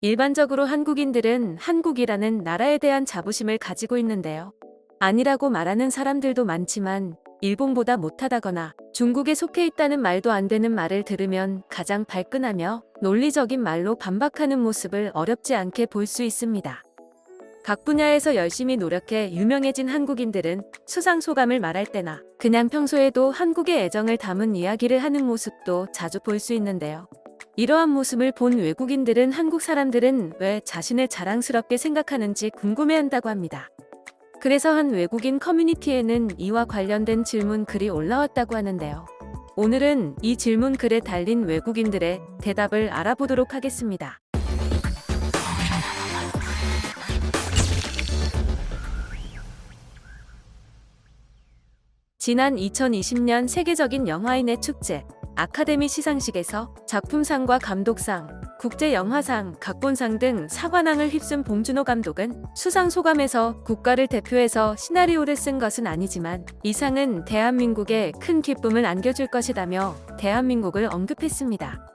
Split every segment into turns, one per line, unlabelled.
일반적으로 한국인들은 한국이라는 나라에 대한 자부심을 가지고 있는데요. 아니라고 말하는 사람들도 많지만 일본보다 못하다거나 중국에 속해 있다는 말도 안 되는 말을 들으면 가장 발끈하며 논리적인 말로 반박하는 모습을 어렵지 않게 볼 수 있습니다. 각 분야에서 열심히 노력해 유명해진 한국인들은 수상 소감을 말할 때나 그냥 평소에도 한국의 애정을 담은 이야기를 하는 모습도 자주 볼 수 있는데요. 이러한 모습을 본 외국인들은 한국 사람들은 왜 자신을 자랑스럽게 생각하는지 궁금해한다고 합니다. 그래서 한 외국인 커뮤니티에는 이와 관련된 질문 글이 올라왔다고 하는데요. 오늘은 이 질문 글에 달린 외국인들의 대답을 알아보도록 하겠습니다. 지난 2020년 세계적인 영화인의 축제 아카데미 시상식에서 작품상과 감독상, 국제영화상, 각본상 등 사관왕을 휩쓴 봉준호 감독은 수상 소감에서 국가를 대표해서 시나리오를 쓴 것은 아니지만 이 상은 대한민국에 큰 기쁨을 안겨줄 것이라며 대한민국을 언급했습니다.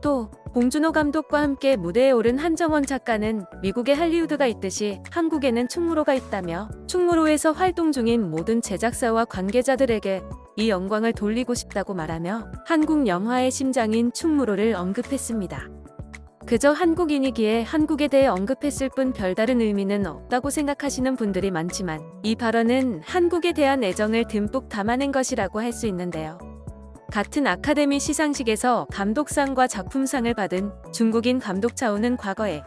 또 봉준호 감독과 함께 무대에 오른 한정원 작가는 미국에 할리우드가 있듯이 한국에는 충무로가 있다며 충무로에서 활동 중인 모든 제작사와 관계자들에게 이 영광을 돌리고 싶다고 말하며 한국 영화의 심장인 충무로를 언급했습니다. 그저 한국인이기에 한국에 대해 언급했을 뿐 별다른 의미는 없다고 생각하시는 분들이 많지만 이 발언은 한국에 대한 애정을 듬뿍 담아낸 것이라고 할 수 있는데요. 같은 아카데미 시상식에서 감독상과 작품상을 받은 중국인 감독 차오는 과거에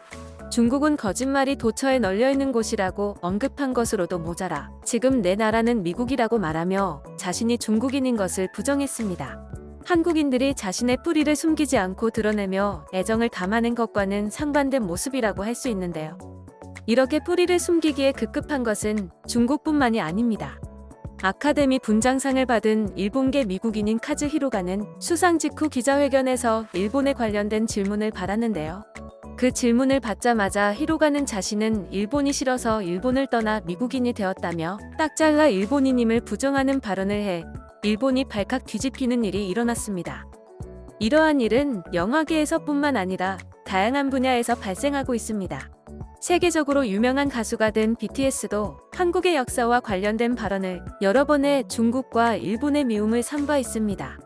중국은 거짓말이 도처에 널려 있는 곳이라고 언급한 것으로도 모자라 지금 내 나라는 미국이라고 말하며 자신이 중국인인 것을 부정했습니다. 한국인들이 자신의 뿌리를 숨기지 않고 드러내며 애정을 담아낸 것과는 상반된 모습이라고 할 수 있는데요. 이렇게 뿌리를 숨기기에 급급한 것은 중국뿐만이 아닙니다. 아카데미 분장상을 받은 일본계 미국인인 카즈 히로가는 수상 직후 기자회견에서 일본에 관련된 질문을 받았는데요. 그 질문을 받자마자 히로가는 자신은 일본이 싫어서 일본을 떠나 미국인이 되었다며 딱 잘라 일본인임을 부정하는 발언을 해 일본이 발칵 뒤집히는 일이 일어났습니다. 이러한 일은 영화계에서뿐만 아니라 다양한 분야에서 발생하고 있습니다. 세계적으로 유명한 가수가 된 BTS도 한국의 역사와 관련된 발언을 여러 번의 중국과 일본의 미움을 산바 있습니다.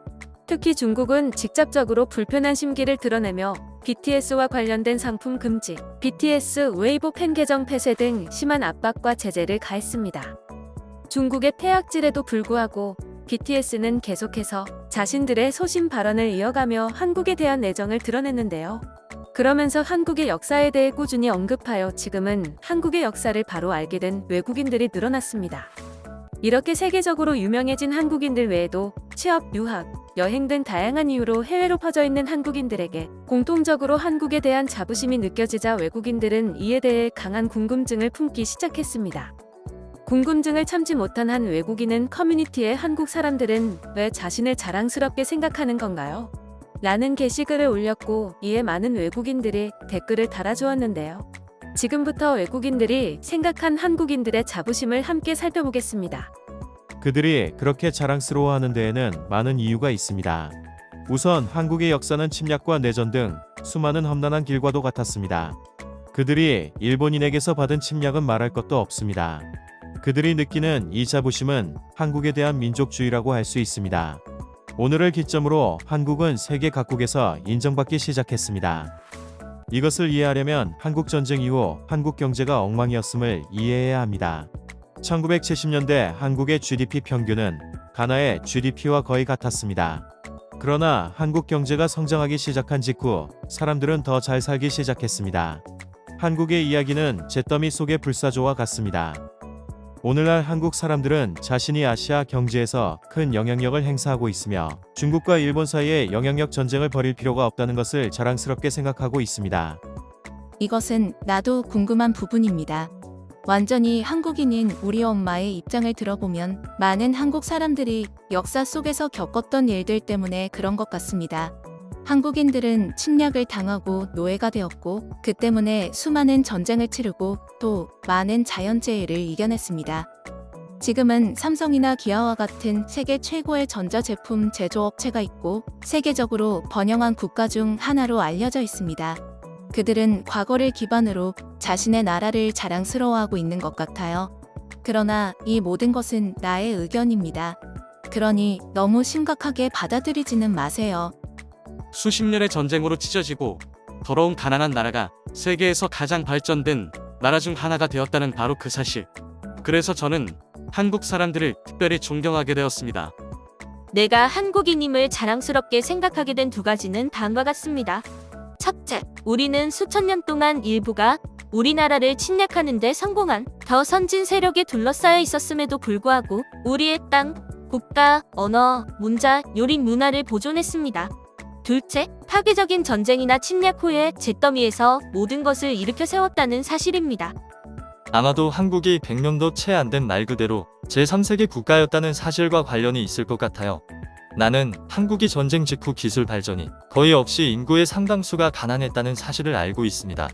특히 중국은 직접적으로 불편한 심기를 드러내며 BTS와 관련된 상품 금지, BTS 웨이보 팬 계정 폐쇄 등 심한 압박과 제재를 가했습니다. 중국의 폐악질에도 불구하고 BTS는 계속해서 자신들의 소신 발언을 이어가며 한국에 대한 애정을 드러냈는데요. 그러면서 한국의 역사에 대해 꾸준히 언급하여 지금은 한국의 역사를 바로 알게 된 외국인들이 늘어났습니다. 이렇게 세계적으로 유명해진 한국인들 외에도 취업, 유학, 여행 등 다양한 이유로 해외로 퍼져 있는 한국인들에게 공통적으로 한국에 대한 자부심이 느껴지자 외국인들은 이에 대해 강한 궁금증을 품기 시작했습니다. 궁금증을 참지 못한 한 외국인은 커뮤니티에 한국 사람들은 왜 자신을 자랑스럽게 생각하는 건가요? 라는 게시글을 올렸고 이에 많은 외국인들이 댓글을 달아주었는데요. 지금부터 외국인들이 생각한 한국인들의 자부심을 함께 살펴보겠습니다.
그들이 그렇게 자랑스러워하는 데에는 많은 이유가 있습니다. 우선 한국의 역사는 침략과 내전 등 수많은 험난한 길과도 같았습니다. 그들이 일본인에게서 받은 침략은 말할 것도 없습니다. 그들이 느끼는 이 자부심은 한국에 대한 민족주의라고 할 수 있습니다. 오늘을 기점으로 한국은 세계 각국에서 인정받기 시작했습니다. 이것을 이해하려면 한국 전쟁 이후 한국 경제가 엉망이었음을 이해해야 합니다. 1970년대 한국의 GDP 평균은 가나의 GDP와 거의 같았습니다. 그러나 한국 경제가 성장하기 시작한 직후 사람들은 더 잘 살기 시작했습니다. 한국의 이야기는 잿더미 속의 불사조와 같습니다. 오늘날 한국 사람들은 자신이 아시아 경제에서 큰 영향력을 행사하고 있으며 중국과 일본 사이에 영향력 전쟁을 벌일 필요가 없다는 것을 자랑스럽게 생각하고 있습니다.
이것은 나도 궁금한 부분입니다. 완전히 한국인인 우리 엄마의 입장을 들어보면 많은 한국 사람들이 역사 속에서 겪었던 일들 때문에 그런 것 같습니다. 한국인들은 침략을 당하고 노예가 되었고 그 때문에 수많은 전쟁을 치르고 또 많은 자연재해를 이겨냈습니다. 지금은 삼성이나 기아와 같은 세계 최고의 전자제품 제조업체가 있고 세계적으로 번영한 국가 중 하나로 알려져 있습니다. 그들은 과거를 기반으로 자신의 나라를 자랑스러워하고 있는 것 같아요. 그러나 이 모든 것은 나의 의견입니다. 그러니 너무 심각하게 받아들이지는 마세요.
수십 년의 전쟁으로 찢어지고 더러운 가난한 나라가 세계에서 가장 발전된 나라 중 하나가 되었다는 바로 그 사실. 그래서 저는 한국 사람들을 특별히 존경하게 되었습니다.
내가 한국인임을 자랑스럽게 생각하게 된 두 가지는 다음과 같습니다. 첫째, 우리는 수천 년 동안 일부가 우리나라를 침략하는 데 성공한 더 선진 세력에 둘러싸여 있었음에도 불구하고 우리의 땅, 국가, 언어, 문자, 요리 문화를 보존했습니다. 둘째, 파괴적인 전쟁이나 침략 후에 잿더미에서 모든 것을 일으켜 세웠다는 사실입니다.
아마도 한국이 100년도 채 안 된 말 그대로 제3세계 국가였다는 사실과 관련이 있을 것 같아요. 나는 한국이 전쟁 직후 기술 발전이 거의 없이 인구의 상당수가 가난했다는 사실을 알고 있습니다.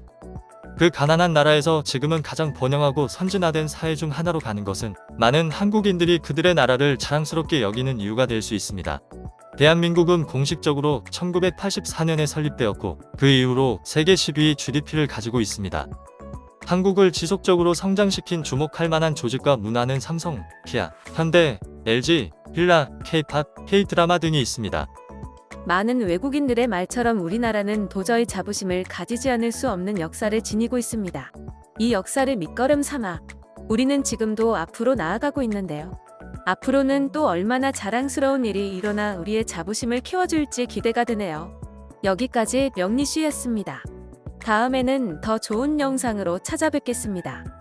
그 가난한 나라에서 지금은 가장 번영하고 선진화된 사회 중 하나로 가는 것은 많은 한국인들이 그들의 나라를 자랑스럽게 여기는 이유가 될 수 있습니다. 대한민국은 공식적으로 1984년에 설립되었고 그 이후로 세계 10위 GDP를 가지고 있습니다. 한국을 지속적으로 성장시킨 주목할 만한 조직과 문화는 삼성, 기아, 현대, LG, 필라, K-팝, K-드라마 등이 있습니다.
많은 외국인들의 말처럼 우리나라는 도저히 자부심을 가지지 않을 수 없는 역사를 지니고 있습니다. 이 역사를 밑거름 삼아 우리는 지금도 앞으로 나아가고 있는데요. 앞으로는 또 얼마나 자랑스러운 일이 일어나 우리의 자부심을 키워줄지 기대가 되네요. 여기까지 명리씨였습니다. 다음에는 더 좋은 영상으로 찾아뵙겠습니다.